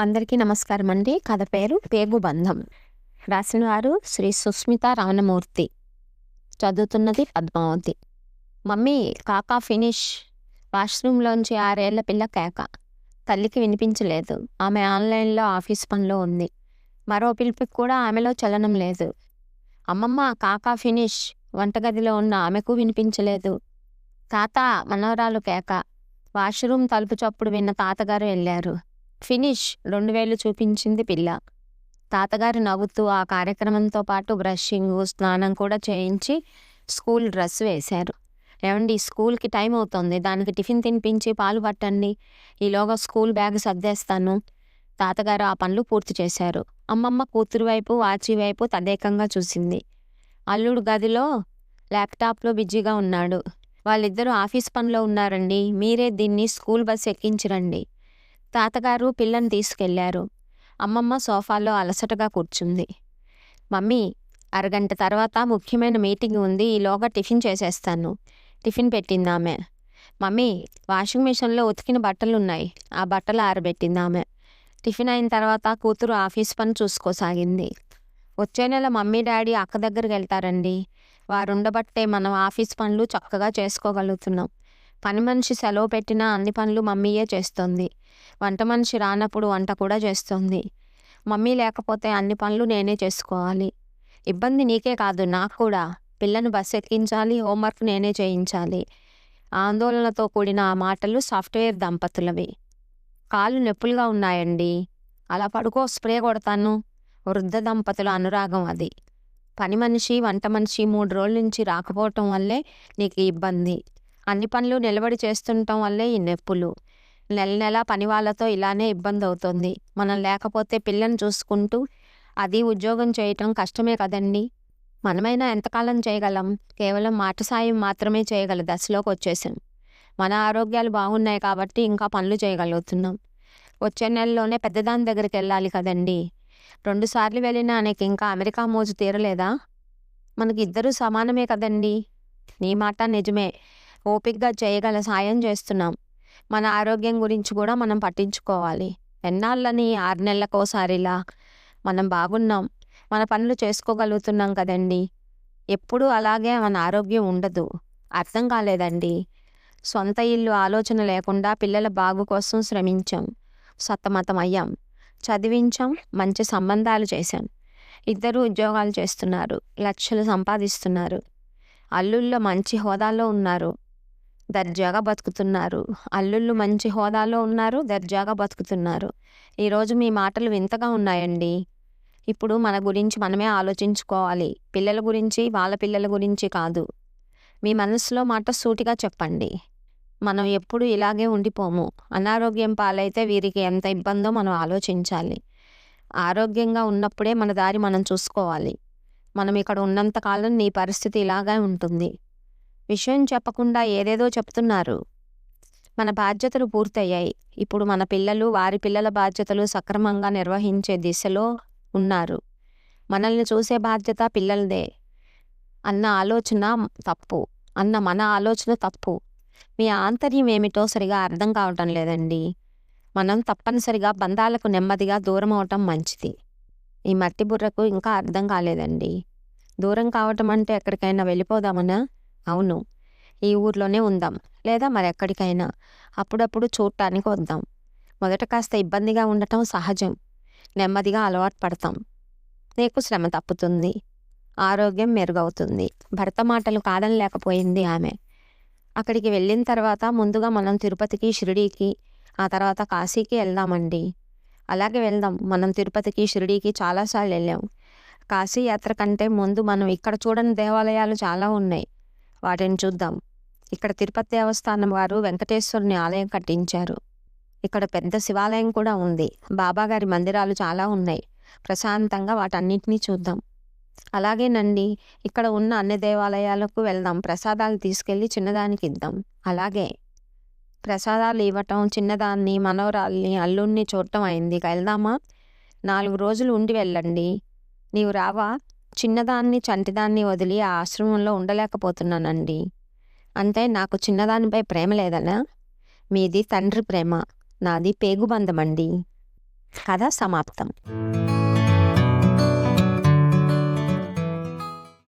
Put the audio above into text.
అందరికీ నమస్కారం అండి కథ పేరు పేగు బంధం. రాసిన వారు శ్రీ సుస్మిత రామమూర్తి. చదువుతున్నది పద్మావతి. మమ్మీ కాకా ఫినిష్. వాష్రూమ్లోంచి ఆరేళ్ళ పిల్ల కేక. తల్లికి వినిపించలేదు. ఆమె ఆన్లైన్లో ఆఫీస్ పనిలో ఉంది. మరో పిలుపుకి కూడా ఆమెలో చలనం లేదు. అమ్మమ్మ కాకా ఫినిష్. వంటగదిలో ఉన్న ఆమెకు వినిపించలేదు. తాత మనవరాలు కేక. వాష్రూమ్ తలుపు చప్పుడు విన్న తాతగారు వెళ్ళారు. ఫినిష్ రెండు వేలు చూపించింది పిల్ల. తాతగారు నవ్వుతూ ఆ కార్యక్రమంతో పాటు బ్రషింగ్ స్నానం కూడా చేయించి స్కూల్ డ్రెస్ వేశారు. ఏమండి స్కూల్కి టైం అవుతుంది. దానికి టిఫిన్ తినిపించి పాలు పట్టండి. ఈలోగా స్కూల్ బ్యాగ్ సర్దేస్తాను. తాతగారు ఆ పనులు పూర్తి చేశారు. అమ్మమ్మ కూతురు వైపు వాచి వైపు తదేకంగా చూసింది. అల్లుడు గదిలో ల్యాప్టాప్లో బిజీగా ఉన్నాడు. వాళ్ళిద్దరూ ఆఫీస్ పనిలో ఉన్నారండి. మీరే దీన్ని స్కూల్ బస్ ఎక్కించరండి. తాతగారు పిల్లని తీసుకెళ్ళారు. అమ్మమ్మ సోఫాలో అలసటగా కూర్చుంది. మమ్మీ అరగంట తర్వాత ముఖ్యమైన మీటింగ్ ఉంది. ఈలోగా టిఫిన్ చేసేస్తాను. టిఫిన్ పెట్టింది ఆమె మమ్మీ వాషింగ్ మిషన్లో ఉతికిన బట్టలు ఉన్నాయి ఆ బట్టలు ఆరబెట్టింది ఆమె టిఫిన్ అయిన తర్వాత కూతురు ఆఫీస్ పని చూసుకోసాగింది. వచ్చే నెల మమ్మీ డాడీ అక్క దగ్గరికి వెళ్తారండి. వారు ఉండబట్టే మనం ఆఫీస్ పనులు చక్కగా చేసుకోగలుగుతున్నాం. పని మనిషి సెలవు పెట్టినా అన్ని పనులు మమ్మీయే చేస్తుంది. వంట మనిషి రానప్పుడు వంట కూడా చేస్తుంది. మమ్మీ లేకపోతే అన్ని పనులు నేనే చేసుకోవాలి. ఇబ్బంది నీకే కాదు నాకు కూడా. పిల్లను బస్ ఎక్కించాలి హోంవర్క్ నేనే చేయించాలి. ఆందోళనతో కూడిన ఆ మాటలు సాఫ్ట్వేర్ దంపతులవి. కాళ్ళు నొప్పులుగా ఉన్నాయండి. అలా పడుకో స్ప్రే కొడతాను. వృద్ధ దంపతుల అనురాగం అది. పని మనిషి వంట మనిషి మూడు రోజుల నుంచి రాకపోవటం వల్లే నీకు ఇబ్బంది. అన్ని పనులు నిలబడి చేస్తుండటం వల్లే ఈ నొప్పులు. నెల నెల పని వాళ్ళతో ఇలానే ఇబ్బంది అవుతుంది మనం లేకపోతే పిల్లని చూసుకుంటూ అది ఉద్యోగం చేయటం కష్టమే కదండి. మనమైనా ఎంతకాలం చేయగలం? కేవలం మాట సాయం మాత్రమే చేయగల దశలోకి వచ్చేసాం. మన ఆరోగ్యాలు బాగున్నాయి కాబట్టి ఇంకా పనులు చేయగలుగుతున్నాం. వచ్చే నెలలోనే పెద్దదాని దగ్గరికి వెళ్ళాలి కదండి. రెండుసార్లు వెళ్ళినా నీకు ఇంకా అమెరికా మోజు తీరలేదా? మనకి ఇద్దరూ సమానమే కదండి. నీ మాట నిజమే. ఓపికగా చేయగల సాయం చేస్తున్నాం. మన ఆరోగ్యం గురించి కూడా మనం పట్టించుకోవాలి. ఎన్నాళ్ళని ఆరు నెలలకోసారిలా మనం బాగున్నాం. మన పనులు చేసుకోగలుగుతున్నాం కదండి. ఎప్పుడూ అలాగే మన ఆరోగ్యం ఉండదు. అర్థం కాలేదండి. సొంత ఇల్లు ఆలోచన లేకుండా పిల్లల బాగు కోసం శ్రమించాం. సతమతం అయ్యాం చదివించాం. మంచి సంబంధాలు చేశాం. ఇద్దరు ఉద్యోగాలు చేస్తున్నారు. లక్షలు సంపాదిస్తున్నారు. అల్లుల్లో మంచి హోదాలో ఉన్నారు. దర్జాగా బతుకుతున్నారు. అల్లుళ్ళు మంచి హోదాలో ఉన్నారు దర్జాగా బతుకుతున్నారు. ఈరోజు మీ మాటలు వింతగా ఉన్నాయండి. ఇప్పుడు మన గురించి మనమే ఆలోచించుకోవాలి. పిల్లల గురించి వాళ్ళ పిల్లల గురించి కాదు. మీ మనసులో మాట సూటిగా చెప్పండి. మనం ఎప్పుడు ఇలాగే ఉండిపోము. అనారోగ్యం పాలైతే వీరికి ఎంత ఇబ్బందో మనం ఆలోచించాలి. ఆరోగ్యంగా ఉన్నప్పుడే మన దారి మనం చూసుకోవాలి. మనం ఇక్కడ ఉన్నంతకాలం నీ పరిస్థితి ఇలాగే ఉంటుంది. విషయం చెప్పకుండా ఏదేదో చెప్తున్నారు. మన బాధ్యతలు పూర్తయ్యాయి. ఇప్పుడు మన పిల్లలు వారి పిల్లల బాధ్యతలు సక్రమంగా నిర్వహించే దిశలో ఉన్నారు. మనల్ని చూసే బాధ్యత పిల్లలదే. అన్న ఆలోచన తప్పు. అన్న మన ఆలోచన తప్పు. మీ ఆంతర్యం ఏమిటో సరిగా అర్థం కావటం లేదండి. మనం తప్పనిసరిగా బంధాలకు నెమ్మదిగా దూరం అవటం మంచిది. ఈ మట్టి బుర్రకు ఇంకా అర్థం కాలేదండి. దూరం కావటం అంటే ఎక్కడికైనా వెళ్ళిపోదామనా? అవును. ఈ ఊర్లోనే ఉందాం. లేదా మరెక్కడికైనా అప్పుడప్పుడు చూడటానికి వద్దాం. మొదట కాస్త ఇబ్బందిగా ఉండటం సహజం. నెమ్మదిగా అలవాటు పడతాం. నీకు శ్రమ తప్పుతుంది. ఆరోగ్యం మెరుగవుతుంది. భర్త మాటలు కాదనలేకపోయింది ఆమె. అక్కడికి వెళ్ళిన తర్వాత ముందుగా మనం తిరుపతికి షిరిడీకి ఆ తర్వాత కాశీకి వెళ్దామండి. అలాగే వెళ్దాం. మనం తిరుపతికి షిరిడీకి చాలాసార్లు వెళ్ళాం. కాశీ యాత్ర కంటే ముందు మనం ఇక్కడ చూడని దేవాలయాలు చాలా ఉన్నాయి. వాటిని చూద్దాం. ఇక్కడ తిరుపతి దేవస్థానం వారు వెంకటేశ్వరుని ఆలయం కట్టించారు. ఇక్కడ పెద్ద శివాలయం కూడా ఉంది. బాబాగారి మందిరాలు చాలా ఉన్నాయి. ప్రశాంతంగా వాటన్నిటినీ చూద్దాం. అలాగేనండి ఇక్కడ ఉన్న అన్ని దేవాలయాలకు వెళ్దాం. ప్రసాదాలు తీసుకెళ్ళి చిన్నదానికి ఇద్దాం. అలాగే ప్రసాదాలు ఇవ్వటం చిన్నదాన్ని మనవరాల్ని అల్లుణ్ణి చూడటం అయింది. వెళ్దామా? నాలుగు రోజులు ఉండి వెళ్ళండి. నీవు రావా? చిన్నదాన్ని చంటిదాన్ని వదిలి ఆ ఆశ్రమంలో ఉండలేకపోతున్నానండి. అంటే నాకు చిన్నదానిపై ప్రేమ లేదనా? మీది తండ్రి ప్రేమ నాది పేగుబంధమండి. కథ సమాప్తం.